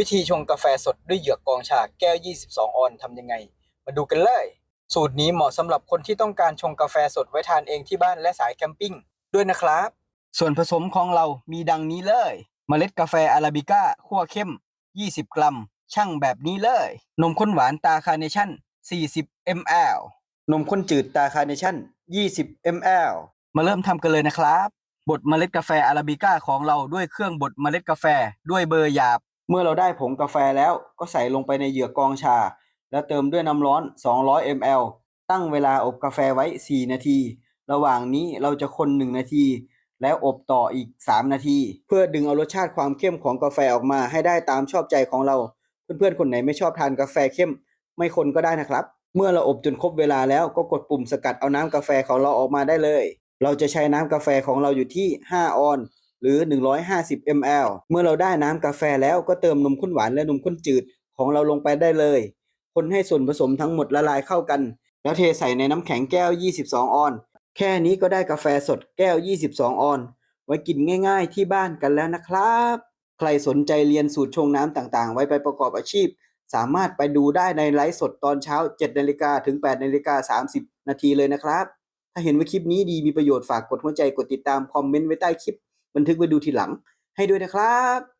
วิธีชงกาแฟสดด้วยเหยือกกองชาแก้ว 22 ออนทำยังไง มาดูกันเลย สูตรนี้เหมาะสำหรับคนที่ต้องการชงกาแฟสดไว้ทานเองที่บ้านและสายแคมปิ้งด้วยนะครับ ส่วนผสมของเรามีดังนี้เลย เมล็ดกาแฟอาราบิก้าคั่วเข้ม 20 กรัม ช่างแบบนี้เลย นมข้นหวานตาคาร์เนชั่น 40 ml นมข้นจืดตาคาร์เนชั่น 20 ml มาเริ่มทำกันเลยนะครับบดเมล็ดกาแฟอาราบิก้าของเราด้วยเครื่องบดเมล็ดกาแฟด้วยเบอร์หยาบ เมื่อเราได้ผงกาแฟแล้วก็ใส่ลงไปในเหยือกกองชา แล้วเติมด้วยน้ำร้อน 200 ml ตั้งเวลาอบกาแฟไว้ 4 นาที ระหว่างนี้เราจะคน 1 นาที แล้วอบต่ออีก 3 นาที เพื่อดึงเอารสชาติความเข้มของกาแฟออกมาให้ได้ตามชอบใจของเรา เพื่อนๆ คนไหนไม่ชอบทานกาแฟเข้ม ไม่คนก็ได้นะครับ เมื่อเราอบจนครบเวลาแล้วก็กดปุ่มสกัดเอาน้ำกาแฟของเราออกมาได้เลย เราจะใช้น้ำกาแฟของเราอยู่ที่ 5 ออน หรือ 150 ml เมื่อเราได้น้ำกาแฟแล้วก็เติมนมข้นหวานและนมข้นจืดของเราลงไปได้เลย คนให้ส่วนผสมทั้งหมดละลายเข้ากัน แล้วเทใส่ในน้ำแข็งแก้ว 22 ออน แค่นี้ก็ได้กาแฟสดแก้ว 22 ออน ไว้กินง่าย ๆ ที่บ้านกันแล้วนะครับ ใครสนใจเรียนสูตรชงน้ำต่างๆ ไว้ไปประกอบอาชีพ สามารถไปดูได้ในไลฟ์สดตอนเช้า 7 นาฬิกาถึง 8 นาฬิกา 30 นาทีเลยนะครับ ถ้าเห็นว่าคลิปนี้ดีมีประโยชน์ฝากกดหัวใจกดติดตามคอมเมนต์ไว้ใต้คลิป บันทึกไว้ดูทีหลังให้ด้วยนะครับ